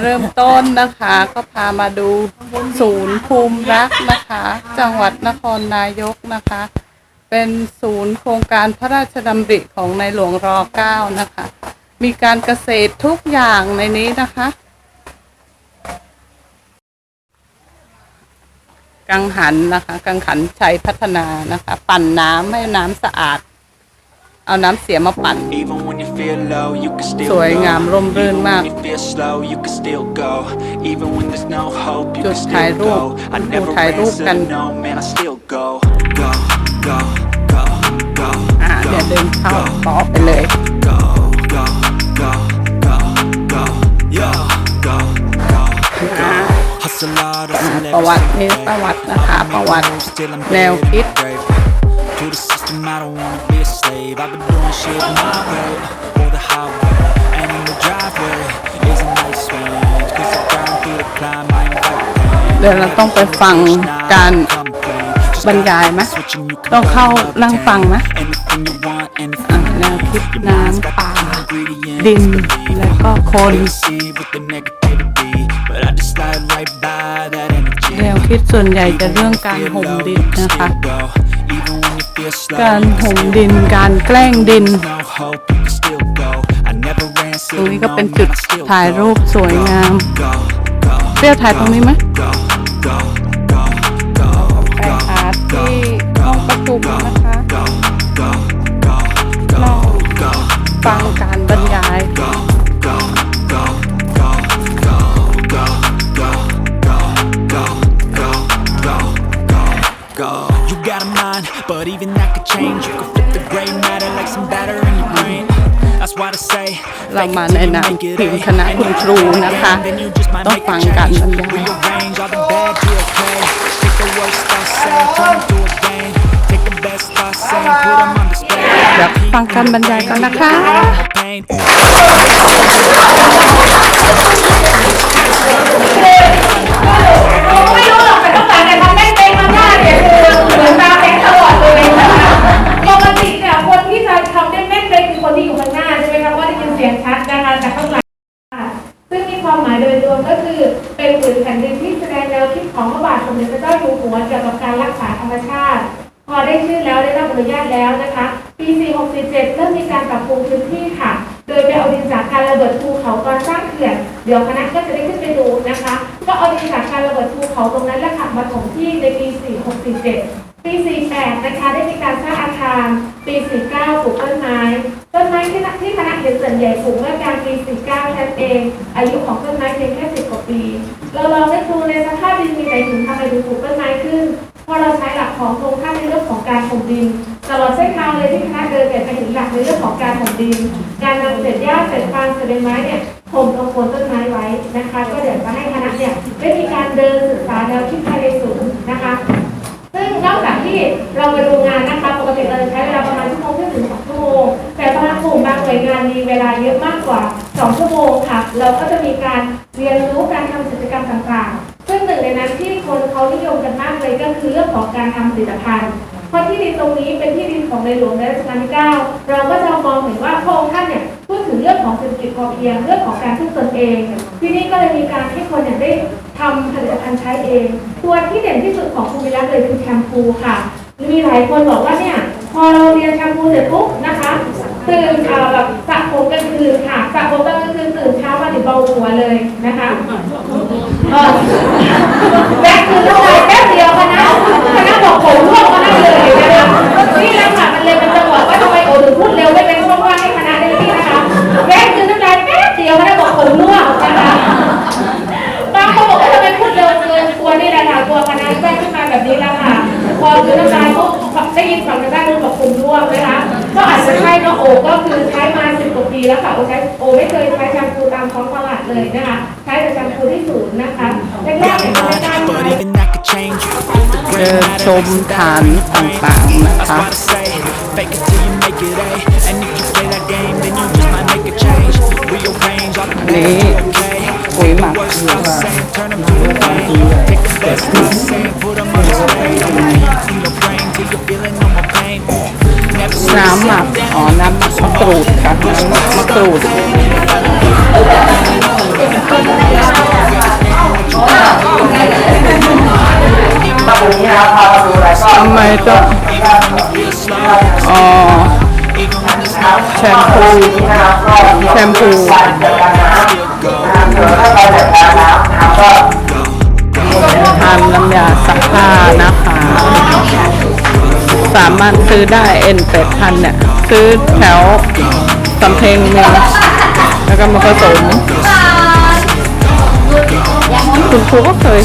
เริ่มต้นนะคะ ก็พามาดูศูนย์ภูมิรักนะคะ จังหวัดนครนายกนะคะ เป็นศูนย์โครงการพระราชดำริของในหลวงรอ9นะคะ มีการเกษตรทุกอย่างในนี้นะคะ กังหันนะคะ กังขันชัยพัฒนานะคะ ปั่นน้ำให้น้ำสะอาด เอาน้ำเสียมาปั่น Even when you feel low, you can still สวยงามร่มรื่น Even มาก when you feel slow, you can still go. Even when there's no hope, you จุ can ดถ่าย still รูป go. I ดู never ถ่ายรูป answer กัน no, man, I still go. Go, go, go, go, อ่าเดี๋ยวเดินเข้าต่อไปเลย go, go, go, go, go, yo, go, go, go. Hustle hard, hustle ประวัติ every นี่ single ประวั day. ตินะคะประวัติ Still I'm แนว dead คิด brave. To the system, I don't wanna be a slave. I've been doing shit my way, or the highway. And in the driveway is a nice range. Cause I grind through the climb, I ain't fighting. เดี๋ยวเราต้องไปฟังการบรรยายไหมต้องเข้านั่งฟังไหม Anything you want, อ่า anything แนวคิด Your น้ mind's got ำป่า the ingredients ดิน to believe. และก็คน They see with the negativity, but I just slide right by that energy. แนวคิดส่วนใหญ่จะเรื่องการห่มดินนะคะ การห่มดินการแกล้งดิน ตรงนี้ก็เป็นจุดถ่ายรูปสวยงาม เปรี้ยวถ่ายตรงนี้ไหมไปหาที่ห้องประชุมนะคะ เรามาในนามทีมคณะคุณครูนะคะ ต้องฟังกันบรยายเดี๋ยวฟังกันบรรยายกันนะคะ 47 ปี 48 นะคะได้มีการสร้างอาคาร ปี 49 ปลูกต้นไม้ ต้นไม้ที่ที่คณะเห็นส่วนใหญ่ปลูกเมื่อกลางปี 49แค่นั้นเอง อายุของต้นไม้เพียงแค่ 10 กว่าปี เราลองได้ดูในสภาพดินมีไหนถึงทำไมถึงปลูกต้นไม้ขึ้นพอเราใช้หลักของโครงสร้างในเรื่องของการถมดิน ตลอดเส้นทางเลยที่คณะเดินเนี่ยจะเห็นหลักในเรื่องของการถมดิน การนำเศษหญ้าเศษฟางเศษใบไม้เนี่ยถมตรงโคนต้นไม้ไว้นะคะ ก็เดี๋ยวจะให้คณะเนี่ยได้มีการเดินศึกษาแนวคิดภายในศูนย์นะคะ นอกจากที่เรามาดูงานนะคะปกติเราจะใช้เวลาประมาณชั่วโมงครึ่งถึงสองชั่วโมงแต่บางกลุ่มบางหน่วยงานมีเวลาเยอะมากกว่า2ชั่วโมงค่ะ เราก็จะมีการเรียนรู้การทำกิจกรรมต่างๆ ซึ่งหนึ่งในนั้นที่คนเขานิยมกันมากเลยก็คือเรื่องของการทำผลิตภัณฑ์ เพราะที่ดินตรงนี้เป็นที่ดินของในหลวงในรัชกาลที่ 9 เราก็จะมองเห็นว่าพระองค์ท่านเนี่ยพูดถึงเรื่องของเศรษฐกิจพอเพียงเรื่องของการพึ่งตนเอง ที่นี่ก็เลยมีการให้คนเนี่ยได้ทำผลิตภัณฑ์ใช้เอง ตัวที่เด่นที่สุดของภูมิรักษ์เลยคือแชมพูค่ะ มีหลายคนบอกว่าเนี่ยพอเราเรียนแชมพูเสร็จปุ๊บนะคะตื่นแบบสระผมกลางคืนค่ะสระผมกลางคืนตื่น หัวเลยนะคะแป๊บคือเท่าไหร่แป๊บเดียวคณะคณะบอกผมร่วงมาได้เลยนะคะนี่แหละค่ะมันเลยมันจะบอกว่าทำไมโอถึงพูดเร็วไม่เป็นช่วงว่างให้คณะได้ที่นะคะแป๊บคือน้ำลายแป๊บเดียวคณะบอกผมร่วงนะคะบางคนบอกว่าทำไมพูดเร็วเกินกลัวนี่แหละค่ะกลัวคณะแจ้งขึ้นมาแบบนี้แหละค่ะพอคือน้ำลายปุ๊บได้ยินฝั่งทางด้านนู้นบอกคุณร่วงนะคะ ก็อาจจะใช่เนาะโอก็คือใช้มาสิบกว่าปีแล้วค่ะโอใช้โอไม่เคยใช้แชมพูตามท้องตลาดเลยนะคะใช้แต่แชมพูที่ศูนย์นะคะแรกๆเนี่ยก็ไม่ได้ But ใช้ even that could change. You can flip the เดิ gray น matter ชม like some ฐาน batter in ต่างๆนะ That's คะ why I say, fake it till you make it A. And if you play that game, then you just might make a change. Rearrange all the bad, นี่ okay? ปุ๋ยหมัก Worst I say, turn them to a game. Take the best I say, put 'em on display. I'ma าบอ๋อน้ำมะกรูดครับน้ำมะกรูดทำไมต้องอ๋อแชมพูแชมพูทำน้ำยาสักผ้านะคะ สามารถซื้อได้เอ็นเป็ดพันเนี่ย ซื้อแถวสำเพ็งมีแล้วก็มาผสม คุณครูก็เคย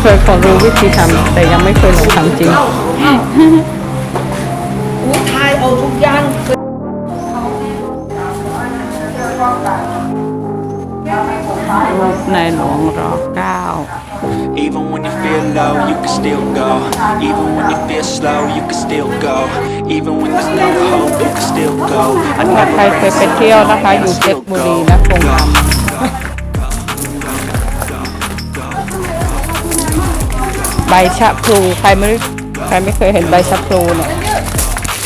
เคยขอรู้วิธีทำแต่ยังไม่เคยลองทำจริงรูปในหลวงรอเก้า Even when you feel low, you can still go. Even when you feel slow, you can still go. Even when there's no hope, you can still go. I ถ้า never ใครเคยไปเที่ยวนะคะ อยู่เพชรบุรีนะคงทำใบชะพลูใครไม่ใครไม่เคยเห็นใบชะพลูเนี่ย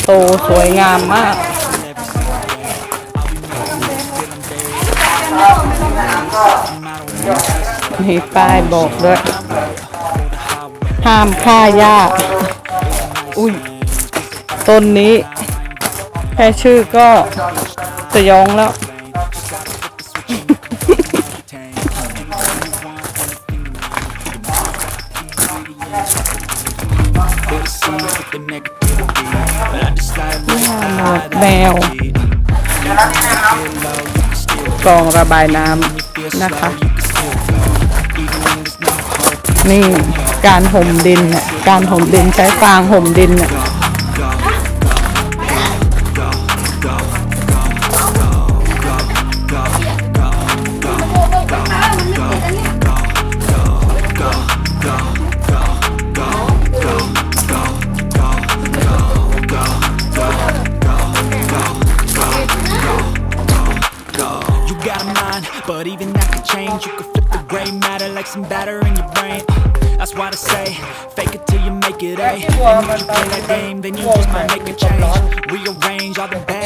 โตสวยงามมาก มีป้ายบอกด้วย ห้ามฆ่าหญ้า อุ้ย ต้นนี้ แค่ชื่อก็สยองแล้ว the negativity, but I just like หนวดแมวกรองระบายน้ำนะคะ นี่การห่มดินเนี่ยการห่มดินใช้ฟางห่มดินเนี่ย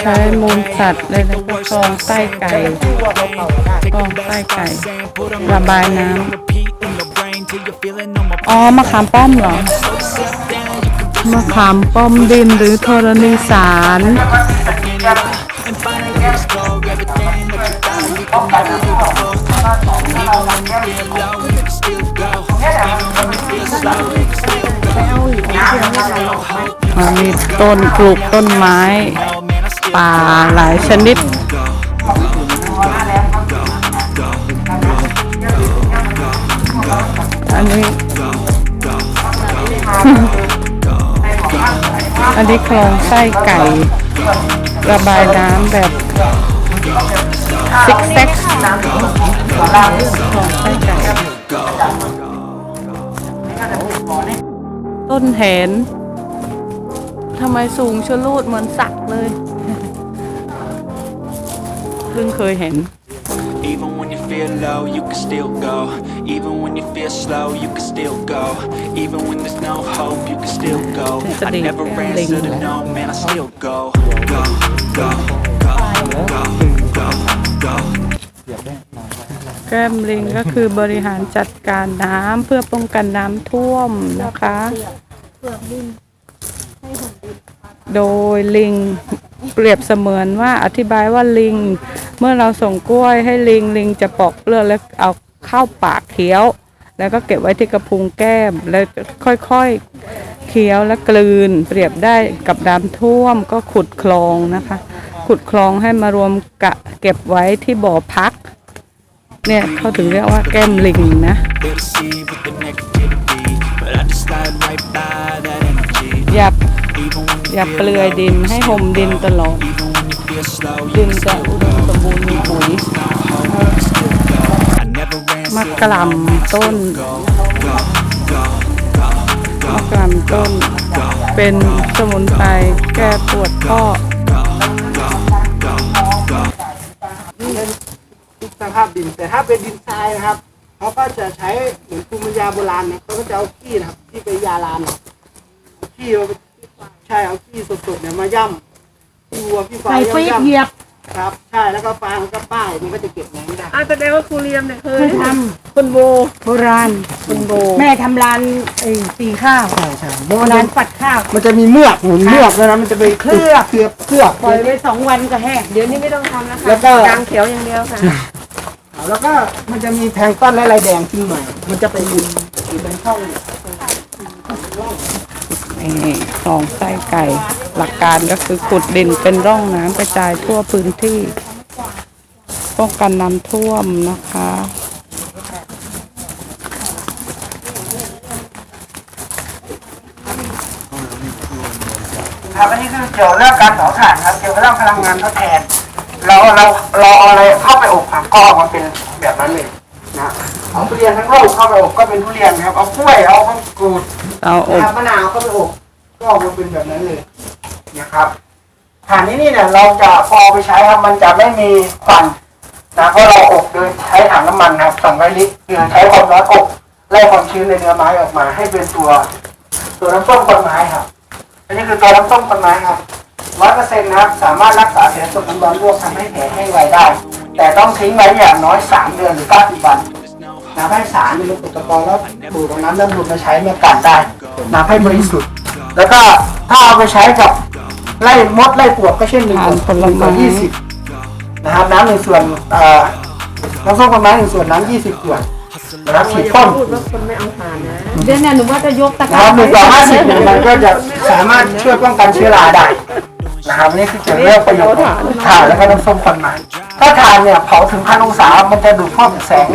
ใช้มูลสัตว์เลยนะกองใต้ไก่กองใต้ไก่ระบายน้ำอ๋อมาขามป้อมเหรอมาขามป้อมดินหรือธรณีสารมีต้นปลูกต้นไม้ ป่าหลายชนิด อันนี้ อันนี้คลองไส้ไก่ ระบายน้ำแบบซิกแซกคลองไส้ไก่ต้นแหนทำไมสูงชะลูดเหมือนสักเลย เพิ่งเคยเห็น Even when you feel low, you can still go. Even when you feel slow, you can still go. Even when there's no hope, you can still go. I never answer to no, man, I still go. Go, go, go, go, go, go. แก้มลิงก็คือบริหารจัดการน้ำเพื่อป้องกันน้ำท่วมนะคะ โดยลิงเปรียบเสมือนว่าอธิบายว่าลิง เมื่อเราส่งกล้วยให้ลิงลิงจะปอกเปลือกแล้วเอาเข้าปากเคี้ยว แล้วก็เก็บไว้ที่กระพุ้งแก้ม แล้วค่อยๆเคี้ยวและกลืน เปรียบได้กับน้ำท่วมก็ขุดคลองนะคะ ขุดคลองให้มารวมกะเก็บไว้ที่บ่อพัก เนี่ยเขาถึงเรียกว่าแก้มลิงนะอย่าอย่าเปลือยดินให้ห่มดินตลอด ดินจะอุดมสมบูรณ์มีปุ๋ยมะกลำต้นมะกลำต้น เป็นสมุนไพรแก้ปวดข้อสภาพดิน แต่ถ้าเป็นดินทรายนะครับเขาก็จะใช้เหมือนภูมิปัญญาโบราณนะเขาก็จะเอาขี้นะครับที่ไปยาลานขี้ใช่เอาขี้สดๆเนี่ยมาย่ำ ขี้วัวขี้ควายใส่ฟรีดย่ำเหยียบครับ ใช่ แล้วก็ฟางก็ป้าย มันก็จะเก็บน้ำได้อาแสดงว่าครูเรียมเนี่ยเคเคยยทคุณโบำโบราณคุณโบแม่ทำร้านไอ้ตีข้าวใช่ใช่โบโบราราณณปัดข้าว มันจะมีเมือกหมุนเมือกแล้วนะมันจะไปเคลือบ เคลือบเคลือบ ปล่อยไว้สองวันก็แห้ง เดี๋ยวนี้ไม่ต้องทำแล้วค่ะแล้วก็ ยางเขียวอย่างเดียวค่ะ แล้วก็มันจะมีแพลงก์ต้นและลายแดงขึ้นมา มันจะไปอยู่อยู่ในช่อง นี่คลองไส้ไก่ หลักการก็คือขุดดินเป็นร่องน้ำกระจายทั่วพื้นที่ ป้องกันน้ำท่วมนะคะครับอันนี้คือเกี่ยวเรื่องการเผาถ่านครับเกี่ยวกับเรื่องพลังงานทดแทน เราเราเราเอาอะไรเข้าไปอบครับก็ออกมาเป็นแบบนั้นเลยนะเอาทุเรียนทั้งลูกเข้าไปอบก็เป็นทุเรียนครับเอากล้วยเอาข้าวกรูดเอาอบนะครับมะนาวเข้าไปอบก็ออกมาเป็นแบบนั้นเลย นะครับถ่านนี้นี่เนี่ยเราจะพอไปใช้ครับมันจะไม่มีควันนะเพราะเราอบโดยใช้ถังน้ำมันครับสองร้อยลิตรคือใช้ความร้อนอบไล่ความชื้นในเนื้อไม้ออกมา ให้เป็นตัว ตัวน้ำส้มคนไม้ครับ อันนี้คือตัวน้ำส้มคนไม้ครับร้อยเปอร์เซ็นต์นะครับสามารถรักษาแผลสดน้ำร้อนลวกทำให้แผลแห้งไวได้ แต่ต้องทิ้งไว้อย่างน้อยสามเดือนหรือเก้าสิบวันน้ำให้สารมันเป็นอุปกรณ์แล้วดูตรงนั้นแล้วดูดมาใช้เมื่อกันได้น้ำให้บริสุทธิ์แล้วก็ถ้าเอาไปใช้กับ ไล่มดไล่ปลวกก็เช่นหนึ่งทานผลไม้ส่วนยี่สิบนะครับน้ำหนึ่งส่วนเอ่อน้ำส้มคนไม้หนึ่งส่วนน้ำยี่สิบขวดนะครับฉีดพ่นพูดว่าคนไม่เอาผ่านนะเดี๋ยวเนี่ยหนูว่าจะยกตะกน้ำหนึ่งต่อห้าสิบเนี่ยมันก็จะสามารถช่วยป้องกันเชื้อราได้นะครับนี่คือเกี่ยวกับเรื่องประโยชน์ของถ่านแล้วก็น้ำส้มควันไม้ถ้าถ่านเนี่ยเผาถึงพันองศา มันจะดูดพวกแสง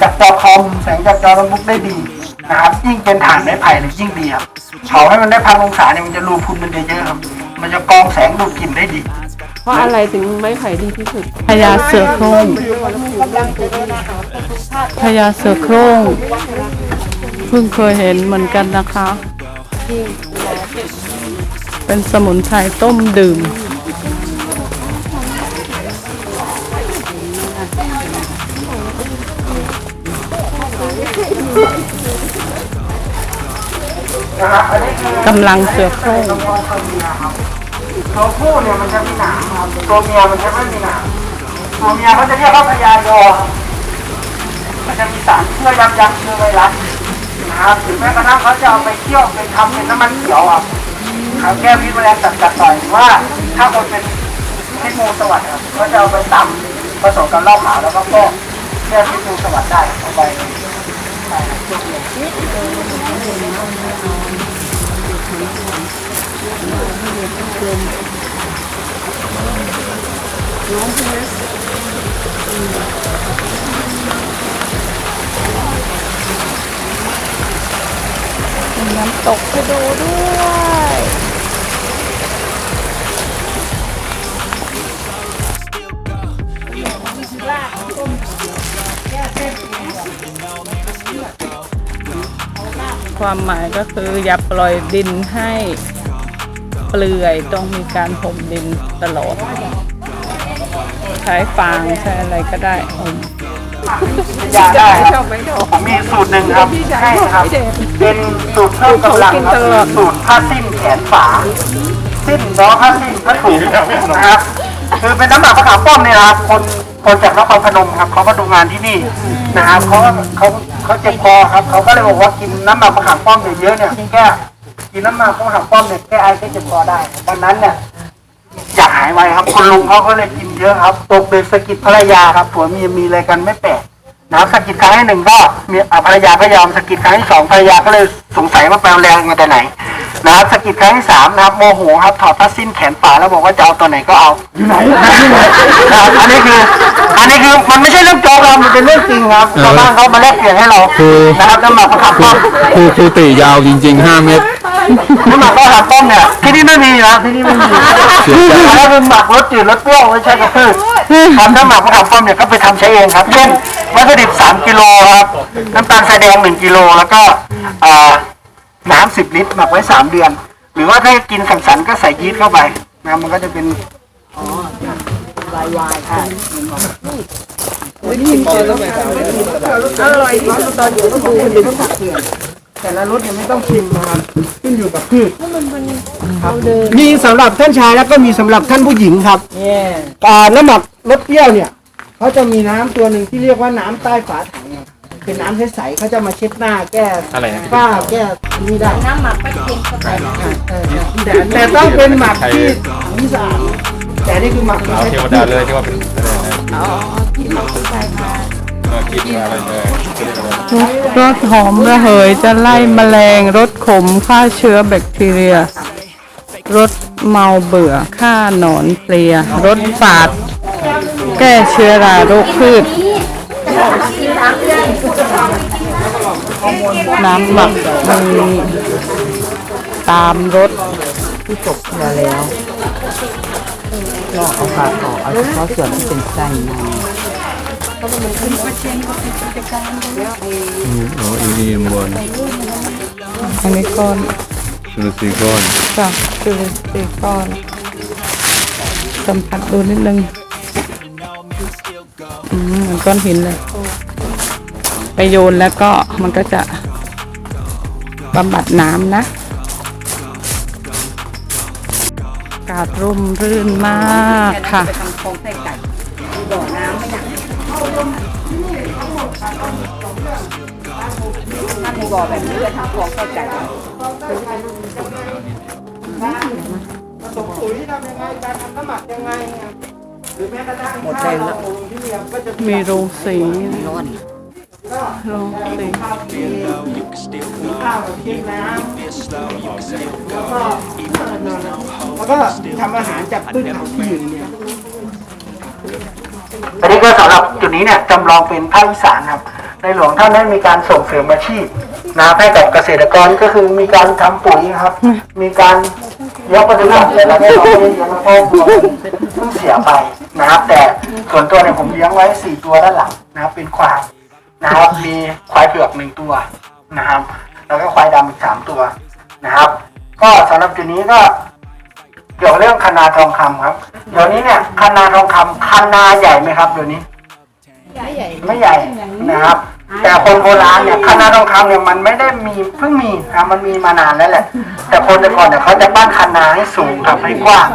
จากจอคอมแสงจากจอโน้ตบุ๊กได้ดีนะครับยิ่งเป็นถ่านไม้ไผ่เนี่ยยิ่งดีครับเผาให้มันได้พันองศาเนี่ยมันจะรูพุนมันจะเยอะครับ มันจะกรองแสงดูดกลิ่นได้ดี เพราะอะไรถึงไม้ไผ่ดีที่สุดพญาเสือโคร่งพญาเสือโคร่งเพิ่งเคยเห็นเหมือนกันนะคะ เป็นสมุนไพรต้มดื่ม นะครับอันนี้คือ กำลังเสือโคร่งตัวผู้เนี่ยมันจะมีหนามครับตัวเมียมันจะไม่มีหนามตัวเมียเขาจะเรียกว่าพญายอมันจะมีสารช่วยยับยั้งเชื้อไวรัสนะครับถึงแม้กระทั่งเขาจะเอาไปเคี่ยวเป็นทำเป็นน้ำมันเขียวอะครับแก้พิษแมลงตัดกัดต่อยว่า ถ้าคนเป็นพิษงูสวัสดิ์ครับก็จะเอาไปตำผสมกับเหล้าขาวแล้วก็ก็แก้พิษงูสวัสดิ์ได้เอาไปใช่ค รับช่วงนี้น้ำตกให้ดูด้วย ความหมายก็คืออย่าปล่อยดินให้เปลื่อยต้องมีการถมดินตลอด ใช้ฟางใช้อะไรก็ได้อมยาได้คชรัอบบไหมชอบผมมีสูตรหนึ่งครับให้ครับ เป็นสูตรเพิ่มกำลังครับคือสูตรผ้าสิ้นแขนฝาสิ้นล้อผ้าสิ้นผ้าถุงนะครับ คือเป็นน้ำหมักมะขามป้อมเนี่ยนะครับคน คนจากนครพนมครับเขามาดูงานที่นี่นะครับเขาเขาเขาเจ็บคอครับเขาก็เลยบอกว่ากินน้ำหมักมะขามป้อมเยอะๆเนี่ยแก้กินน้ำหมักมะขามป้อมเนี่ยแก้ไอแก้เจ็บคอได้วันนั้นเนี่ยอยากหายไวครับคุณลุงเขาก็เลยกินเยอะครับตกเบ็ดสะกิดภรรยาครับผัวเมียมีอะไรกันไม่แปลก นะครับสะกิดครั้งที่หนึ่งก็มีอ่าภรรยาก็ยอมสะกิดครั้งที่สองภรรยาก็เลยสงสัยว่าแปลแรงมาแต่ไหนนะครับสะกิดครั้งที่สามนะครับโมโหครับถอดผ้าสิ้นแขนฝาแล้วบอกว่าจะเอาตัวไหนก็เอาอยู่ไหนนะครับอันนี้คืออันนี้คือมันไม่ใช่เรื่องโจ๊กครับมันเป็นเรื่องจริงครับชาวบ้านเขามาแลกเปลี่ยนให้เราคือ นะครับน้ำหมักมะขามป้อมคือคือตียาวจริงๆ5เมตร น้ำหมักมะขามป้มเนี่ยที่นี่ไม่มีนะที่นี่ไม่มีถ้าเป็นหมักรสจืดรสเปรี้ยวไม่ใช่กระพืชทำน้ำหมักมะขามป้มเนี่ยก็ไปทำใช้เองครับ เช่นวัตถุดิบ3กิโลครับน้ำตาลทรายแดง1กิโลแล้วก็น้ำ10 ลิตรหมักไว้ 3 เดือน หรือว่าถ้ากินสังสรรค์ก็ใส่ยีสต์เข้าไปนะมันก็จะเป็นอ๋อลายวายใช่อร่อยที่สุดตอนอยู่ก็ดู แต่ละรสเนี่ยไม่ต้องชิมนะครับขึ้นอยู่กับพืชครับมีสำหรับท่านชายแล้วก็มีสำหรับท่านผู้หญิงครับอ่าน้ำหมักรสเปรี้ยวเนี่ยเขาจะมีน้ำตัวหนึ่งที่เรียกว่าน้ำใต้ฝาถังเนี่ยเป็นน้ำใสๆเขาจะมาเช็ดหน้าแก้อะไรนะ ฝ้าแก้นี่ได้ น้ำหมักไปเค็มเข้าไปแต่แต่ต้องเป็นหมักที่ที่สะอาดแต่นี่คือหมักเอาเทวดาเลยที่ว่าเป็นเออคิดมาอะไรเลยจะ ได้อะไรรสหอมระเหยจะไล่แมลงรสขมฆ่าเชื้อแบคทีเรียรสเมาเบื่อฆ่าหนอนเพลียรสฝาด แก้เชื้อราโรคพืช น้ำหมักมีตามรสที่จบมาแล้วลอ๋ออีนี่บน อ๋ออันนี้ก้อนสุรสีก้อนจ้ะคือสี่ก้อนสัมผัสดูนิดนึงอืมเหมือนก้อนหินเลย ไปโยนแล้วก็มันก็จะบำบัดน้ำนะกาศร่มรื่นมากค่ะ ผสมปุ๋ยทำยังไงการทำน้ำหมักยังไงหรือแม้กระทั่งหมดแรงแล้วที่เนี่ยก็จะมีโรงสีโรงสีข้าวกับเคี่ยวน้ำแล้วก็แล้วก็ทำอาหารจากพืชผักที่อยู่เนี่ย อันนี้ก็สำหรับจุดนี้เนี่ยจำลองเป็นภาคอีสานครับ ในหลวงท่านได้มีการส่งเสริมอาชีพนะครับให้กับเกษตรกรก็คือมีการทำปุ๋ยครับ มีการยกปฏิบัติอะไรให้เราเลี้ยงแล้วก็บัวเพิ่งเสียไปนะครับ แต่ส่วนตัวเนี่ยผมเลี้ยงไว้สี่ตัวด้านหลังนะครับเป็นควายนะครับมีควายเผือกหนึ่งตัวนะครับ แล้วก็ควายดำอีกสามตัวนะครับ ก็สำหรับจุดนี้ก็ เกี่ยวกับเรื่องคณาทองคำครับ เดี๋ยวนี้เนี่ยคณาทองคำคณาใหญ่ไหมครับเดี๋ยวนี้ไม่ใหญ่นะครับ แต่คนโบราณเนี่ยคณาทองคำเนี่ยมันไม่ได้มีเพิ่งมีครับมันมีมานานแล้วแหละ แต่คนแต่ก่อนเนี่ยเขาจะปั้นคณาให้สูงครับให้กว้าง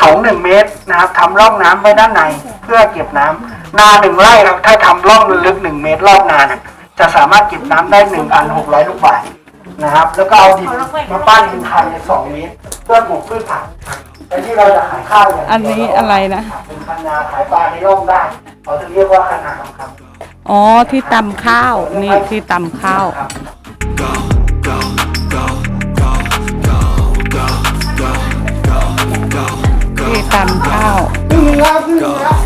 สูงหนึ่งเมตรนะครับทำร่องน้ำไว้ด้านในเพื่อเก็บน้ำนาหนึ่งไร่ครับถ้าทำร่องลึกหนึ่งเมตรรอบนาเนี่ยจะสามารถเก็บน้ำได้หนึ่งพันหกร้อยลูกบาศก์ นะครับ แล้วก็เอาดินมาปั้นเป็นคันในสองเมตรเพื่อปลูกพืชผักแต่ที่เราจะขายข้าวอย่างเดียวอันนี้อะไรนะเป็นคันนาขายปลาในร่องได้เขาจะเรียกว่าคันนาทองคำอ๋อที่ตำข้าวนี่ที่ตำข้าวที่ตำข้าว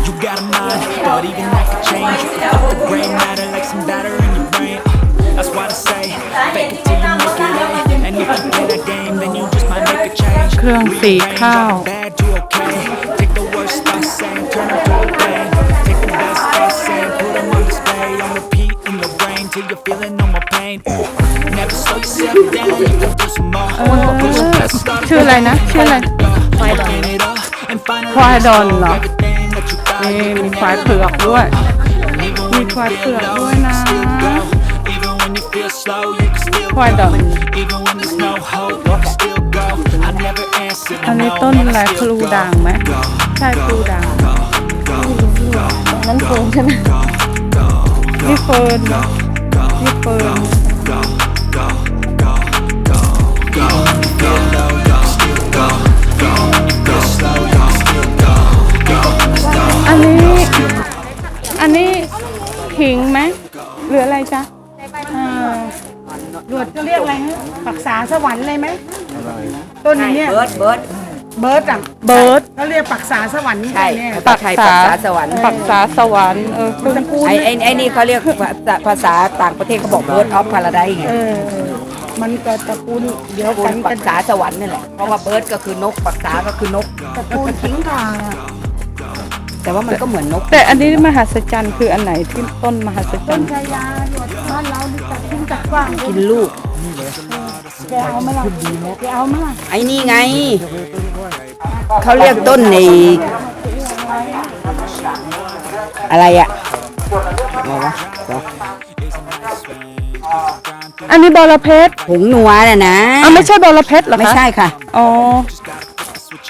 You got a mind, but even that could change. Up the gray matter like some batter in your brain. That's why I say, fake it เครื่องสีข้าว till หชื่ออะไรนะ ชื่ออะไรควดอนควายดอนเหรอนี่มีควายเผือกด้วย มีควายเผือกด้วยนะควายดอน อันนี้ต้นอะไรครูด่างไหมใช่ครูด่างนั่นเฟิร์นใช่ไหมนี่เฟิร์นนี่เฟิร์นอันนี้ อันนี้ขิงไหมหรืออะไรจ๊ะอ่า หลวดก็เรียกอะไรฮะปักษาสวรรค์เลยไหมต้นนี้เนี่ยเบิร์ดเบิร์ดเบิร์ดอะเบิร์ดเขาเรียกปักษาสวรรค์ใช่เนี่ยภาษาไทยภาษาสวรรค์ปักษาสวรรค์เออคุณตระกูลไอ้ไอ้ไอ้นี่เขาเรียกภาษาภาษาต่างประเทศเขาบอกเบิร์ดออฟพาราไดไงเออมันก็ตระกูลเดียวตระกูกัลนปักันกษาสวรรค์นี่แหละเพราะว่าเบิร์ดก็คือนกปักษาก็คือนกตระกูลทิ้งทางอะแต่ว่ามันก็เหมือนนก แต่อันนี้มหัศจรรย์คืออันไหนที่ต้นมหัศจรต้รนย์ชายาหลวดบ้านเรานี่ตัด ทิ้งตัดกว้างกินลูกแกเอาไหมล่ะแกเอาไหมล่ะไอ้นี่ไง เขาเรียกต้นในอะไรอะอะไรวะอันนี้บอระเพ็ดผงนัวน่ะนะอะไม่ใช่บอระเพ็ดเหรอคะ ไม่ใช่ค่ะ อ๋อ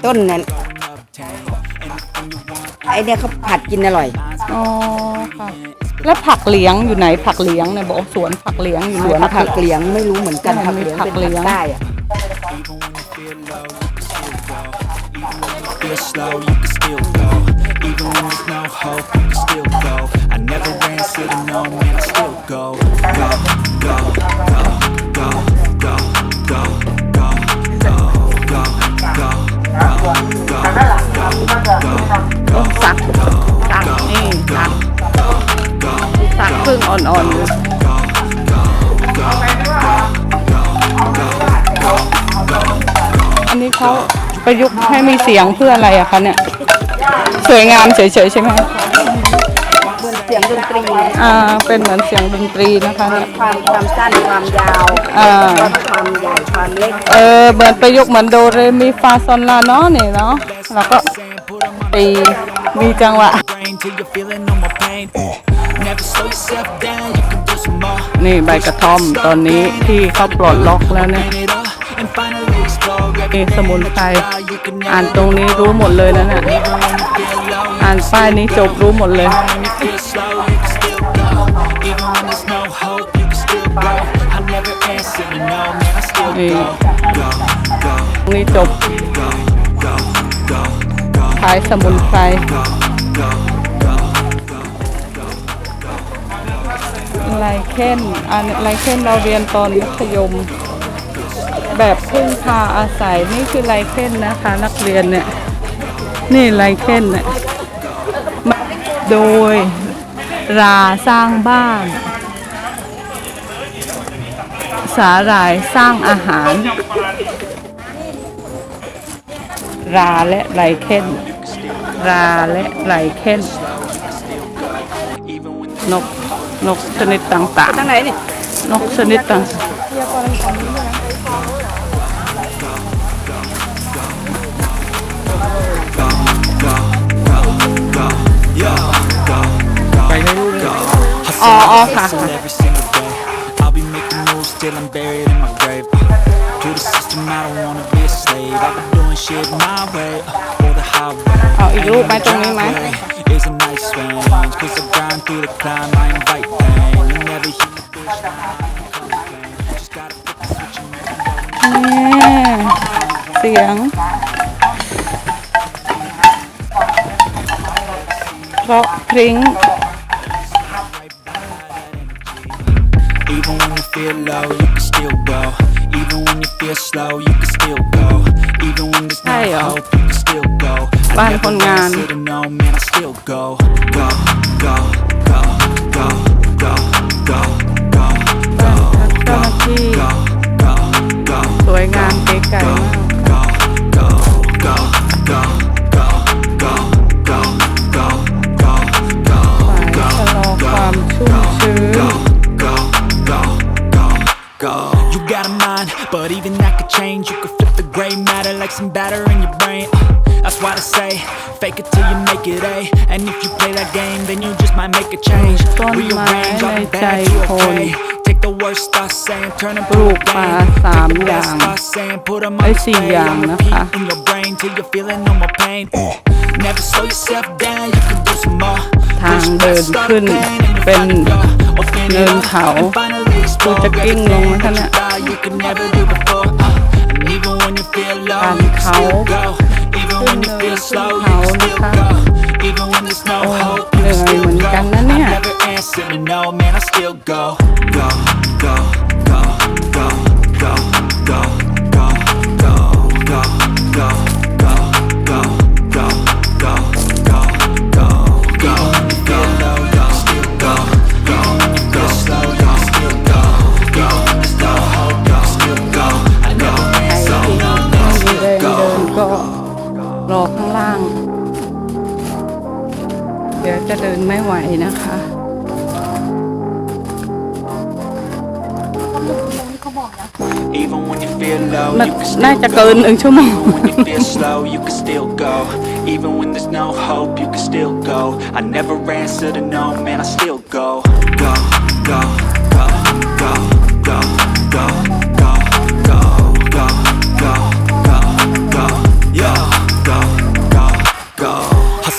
ต้นนั้นไอเนี่ยเขาผัดกินอร่อย อ๋อค่ะ แล้วผักเหลียงอยู่ไหนผักเหลียงเนี่ยบอกสวนผักเหลียงอยู่สวนไหนผักเหลียงไม่รู้เหมือนกันอ๋อผักเหลียงมีผักเป็นเหลีผัยงกใต้อะ feel slow, you can still go. Even when there's no hope, you can still go. I never answer to no man, I still go. Go, go, go, go, ประยุกต์ให้มีเสียงเพื่ออะไรอะคะเนี่ย สวยงามเฉยๆใช่ไหมเหมือนเสียงดนตรีอ่า เป็นเหมือนเสียงดนตรีนะคะเนี่ย ความความสั้นความยาวอ่า แล้วก็ความใหญ่ความเล็กเออเหมือนประยุกต์เหมือนโดเรมีฟาซอนลาเนาะนี่เนาะแล้วก็ตีมีจังหวะ brain till you're feeling no more pain. Never slow yourself down, you can do some more. นี่ใบกระท่อมตอนนี้ที่เขาปลดล็อกแล้วเนี่ย Turn it up and finally มีสมุนไพรอ่านตรงนี้รู้หมดเลยนะเนี่ะอ่านป้ายนี้จบรู้หมดเลย นี่นี่จบขายสมุนไพรไลเคนอันไลเคนเราเรียนตอนมัธยม แบบพึ่งพาอาศัยนี่คือไลเคนนะคะ นักเรียนเนี่ย นี่ไลเคนเนี่ยมาโดยราสร้างบ้าน สาหร่ายสร้างอาหาร ราและไลเคนราและไลเคนนกนกชนิดต่างทางไหนนี่ๆนกชนิดต่างอ๋ ออ๋อค่ะ Hustle every single day. I'll be making moves till I'm buried in my grave. To the system, I don't wanna be a slave. I've been doing shit my way, uh, or the highway. เอาอีกรูปไหมตรงนี้ไหม Driveway is a nice range, cause I grind through the climb, I invite pain. You never hear the bitch Just gotta flip the switch and make it go. นี่เสียง เพราะพริ้ง slow, you can still go. Even when there's ใช่เหร no อ hope, you can still go. I บ้าน never คนงาน answer to no man, I still go. Go, go, go, go, go, go, go, บ้านพักเจ้าหน้าที่ go, go, go, สวยงามเก๋ไก่ some batter in your brain. Uh, That's why they say, fake it till you make it A. And if you play that game, then you just might make a change. ต้นไม้ Rearrange all ใน the ใจ bad to คน okay. Take the worst thoughts saying, turn them ปลูก to a ป่า gain. สาม Take the อย่า best ง thoughts saying, put 'em ไอ้ on สี่ display. อย่าง On นะ repeat คะ in your brain till you're feeling no more pain. Never slow yourself down, you can do some more. ทางเดินขึ้นเป็นเนินเขากูจะกิ้งลงนะคะเนี่ย you could never do and cowl. Even when you feel slow, you still go. Even when there's no hope, you still go. I never answer to no man, I still go. ไม่ไหวนะคะ Even when you feel low, มัน you can น่า still จะเกินหนึ่งชั่วโมง Even when you feel slow, you can still go. Even when there's no hope, you can still go. I never answer to no, man, I still go. Go, go, go, go,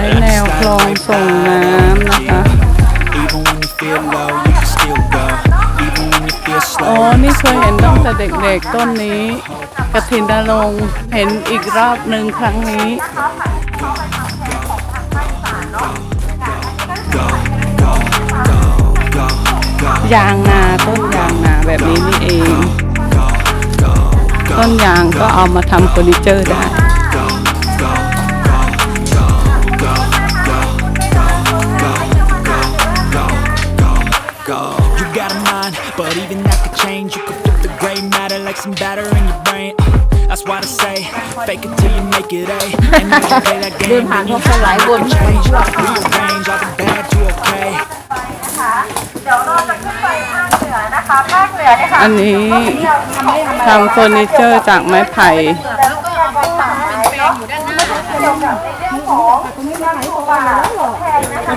ช้แนวคลองส่งน้ำนะคะ อ๋อ นี่เคยเห็นตั้งแต่เด็กๆต้นนี้กระถินดารงเห็นอีกรอบหนึ่งครั้งนี้ยางนาต้นยางนาแบบนี้นี่เอง ต้นยางก็เอามาทำเฟอร์นิเจอร์ได้ batter in your brain. Uh, That's why I say, fake it till you make it A. And if you play that game, then you can change. Rearrange all the bad to okay. เดี๋ยวเราจะขึ้นไปภาคเหนือนะคะภาคเหนือเนี่ยค่ะอันนี้ทำเฟอร์นิเจอร์จากไม้ไผ่แล้วก็การประสานเนาะเกี่ยวกับในเรื่องของการปลูกป่าทดแทนนะคะ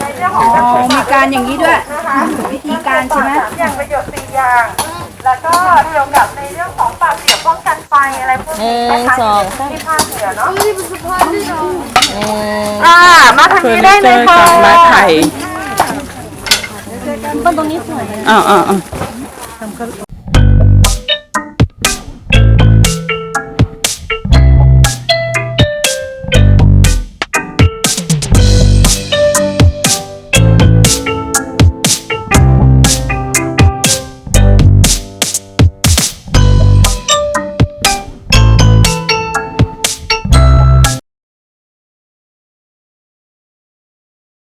ในเรื่องของอ๋อมีการอย่างนี้ด้วยวิธีการใช่ไหม อย่างประโยชน์สี่อย่าง แล้วก็เกี่ยวกับในเรื่องของป่าเสียบป้องกันไฟอะไรพวกนี้นะคะที่ภาคเหนือเนาะอ่ามาทางเฟอนี้ร์นิได้เจเลอยร์ค่ะจากไม้ไผ่อ้าวอ้าวอ้าว